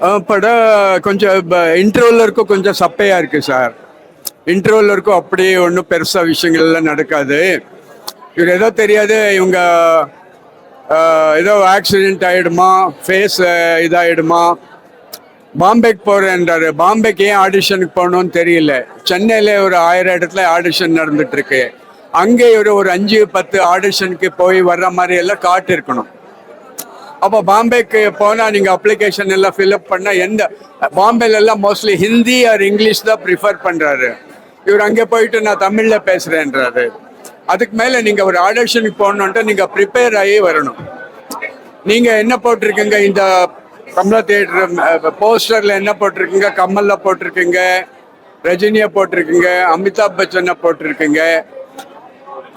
படம் கொஞ்சம் இன்டர்வல் இருக்கும் கொஞ்சம் சப்பையா இருக்கு சார். இன்டர்வல் இருக்கும் அப்படியே ஒன்றும் பெருசா விஷயங்கள்லாம் நடக்காது. இவர் ஏதோ தெரியாது இவங்க ஏதோ ஆக்சிடென்ட் ஆயிடுமா ஃபேஸ் இதாயிடுமா. பாம்பேக்கு போறேன்றாரு. பாம்பேக்கு ஏன் ஆடிஷனுக்கு போகணும்னு தெரியல. சென்னையில ஒரு ஆயிரம் இடத்துல ஆடிஷன் நடந்துட்டு இருக்கு. அங்கே ஒரு ஒரு அஞ்சு பத்து ஆடிஷனுக்கு போய் வர்ற மாதிரி எல்லாம் காட்டு இருக்கணும் அப்போ பாம்பேக்கு போனால் நீங்கள் அப்ளிகேஷன் எல்லாம் ஃபில்அப் பண்ணால் எந்த பாம்பேலெல்லாம் மோஸ்ட்லி ஹிந்தி ஆர் இங்கிலீஷ் தான் ப்ரிஃபர் பண்ணுறாரு இவர் அங்கே போயிட்டு நான் தமிழில் பேசுகிறேன்றாரு அதுக்கு மேலே நீங்கள் ஒரு ஆடிஷனுக்கு போகணுன்ட்டு நீங்கள் ப்ரிப்பேர் ஆகி வரணும். நீங்கள் என்ன போட்டிருக்கீங்க? இந்த கமலா தியேட்டர் போஸ்டரில் என்ன போட்டிருக்கீங்க? கம்மலில் போட்டிருக்கீங்க ரஜினியை போட்டிருக்கீங்க அமிதாப் பச்சனை போட்டிருக்கீங்க.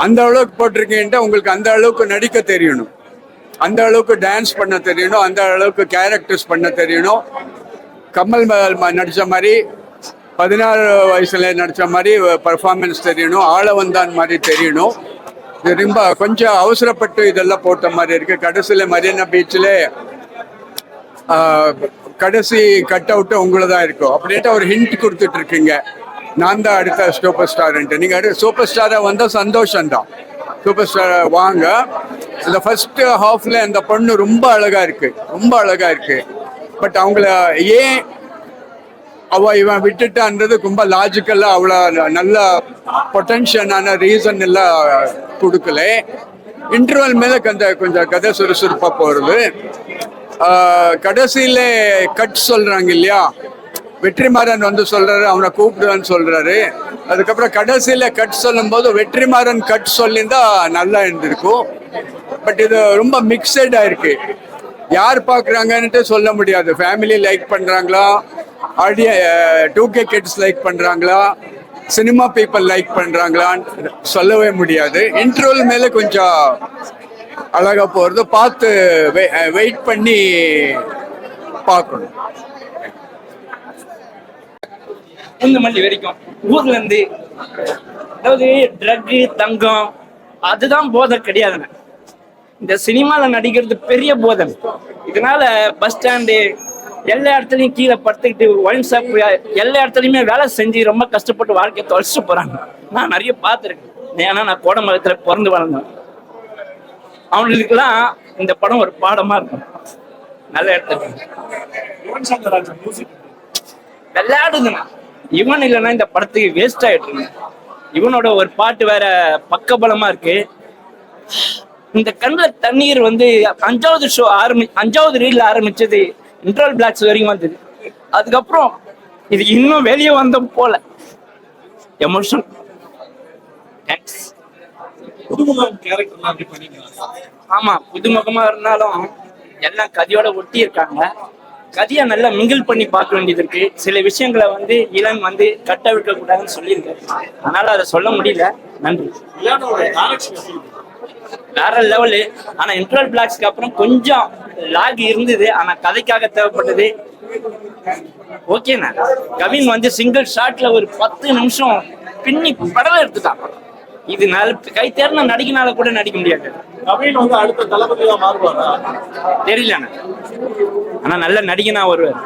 அந்த அளவுக்கு போட்டிருக்கீங்கன்ட்டு உங்களுக்கு அந்த அளவுக்கு நடிக்க தெரியணும். அந்த அளவுக்கு டான்ஸ் பண்ண தெரியணும் அந்த அளவுக்கு கேரக்டர்ஸ் பண்ண தெரியணும். கமல் ம- ம- மாதிரி பதினாறு வயசுல நடிச்ச மாதிரி பர்ஃபார்மன்ஸ் தெரியணும். ஆள வந்தான் மாதிரி தெரியணும். இது ரொம்ப கொஞ்சம் அவசரப்பட்டு இதெல்லாம் போட்ட மாதிரி இருக்கு. கடைசியில் மரியனா பீச்சில் கடைசி கட் அவுட்டு உங்களை தான் இருக்கும். அப்படின்ட்டு ஒரு ஹிண்ட் கொடுத்துட்டு இருக்கீங்க. நான் தான் அடுத்த சூப்பர் ஸ்டார்ன்ட்டு நீங்கள் அடுத்த சூப்பர் ஸ்டாராக வந்தால் சந்தோஷம்தான். சூப்பர் ஸ்டாரை வாங்க. இந்த ஃபர்ஸ்ட் ஹாஃப்ல அந்த பொண்ணு ரொம்ப அழகா இருக்கு ரொம்ப அழகா இருக்கு. பட் அவங்கள ஏன் அவ இவன் விட்டுட்டான்றது ரொம்ப லாஜிக்கலா அவ்வளோ நல்ல பொட்டன்ஷியலான ரீசன் எல்லாம் கொடுக்கல. இன்டர்வல் மேல அந்த கொஞ்சம் கதை சுறுசுறுப்பா போறது. கடைசியில் கடைசியில கட் சொல்றாங்க இல்லையா? வெற்றிமாறன் வந்து சொல்றாரு அவனை கூப்பிடுவேன்னு சொல்றாரு. அதுக்கப்புறம் கடைசியில கட் சொல்லும்போது வெற்றிமாறன் கட் சொல்லியிருந்தா நல்லா இருந்திருக்கும். பட் இது ரொம்ப மிக்சடா இருக்கு யார் பார்க்குறாங்கன்ட்டு சொல்ல முடியாது. ஃபேமிலி லைக் பண்ணுறாங்களா ஆடிய டூ கே கிட்ஸ் லைக் பண்ணுறாங்களா சினிமா பீப்புள் லைக் பண்ணுறாங்களான்னு சொல்லவே முடியாது. இன்டர்வல் மேலே கொஞ்சம் அழகாக போகிறது பார்த்து வெயிட் பண்ணி பார்க்கணும். மல்லி வரைக்கும் ஊர்ல இருந்து அதாவது ட்ரக்கு தங்கம் அதுதான் போதை கிடையாதுங்க இந்த சினிமால நடிக்கிறது பெரிய போதை. இதனால பஸ் ஸ்டாண்டு எல்லா இடத்துலயும் கீழே படுத்துக்கிட்டு ஒயின் ஷாப் எல்லா இடத்துலயுமே வேலை செஞ்சு ரொம்ப கஷ்டப்பட்டு வாழ்க்கையை தொலைச்சிட்டு போறாங்க. நான் நிறைய பார்த்துருக்கேன். ஏன்னா நான் கோடமங்கலத்துல பிறந்து வளர்ந்தேன். அவங்களுக்குலாம் இந்த படம் ஒரு பாடமா இருக்கும். நல்ல இடத்துல விளையாடுதுண்ணா. இவன் இல்லைன்னா இந்த படத்துக்கு வேஸ்ட் ஆயிட்டு இவனோட ஒரு பாட்டு வேற பக்கபலமா இருக்கு. இந்த கண்ணுல தண்ணீர் வந்து அஞ்சாவது ஷோ ஆரம்பி அஞ்சாவது ரீல்ல ஆரம்பிச்சது இன்டர்வல் பிளாக்ஸ் வரைக்கும் வந்தது. அதுக்கப்புறம் இது இன்னும் வெளியே வந்த போல. எமோஷன் தேங்க்ஸ் ஆமா புதுமுகமா இருந்தாலும் எல்லாம் கதையோட ஒட்டி இருக்காங்க கதையை நல்லா மிங்கிள் பண்ணி பார்க்க வேண்டியது இருக்கு. சில விஷயங்களை வந்து இளன் வந்து கட்ட விட்ட கூடாதுன்னு சொல்லியிருக்காரு. அதனால அதை சொல்ல முடியல. நன்றி? வேற லெவலு ஆனா இன்டர்வல் பிளாக்ஸ்க்கு அப்புறம் கொஞ்சம் லாக் இருந்தது. ஆனா கதைக்காக தேவைப்பட்டது. ஓகேண்ணா கவின் வந்து சிங்கிள் ஷாட்ல ஒரு பத்து நிமிஷம் பின்னி படம் எடுத்துட்டான். இது நல்ல கை தேர்ந்த நடிகனால கூட நடிக்க முடியாது. கவின் வந்து அடுத்த தளபதியா மாறுவாரா? தெரியலண்ணா. ஆனா நல்ல நடிகனா வருவார்.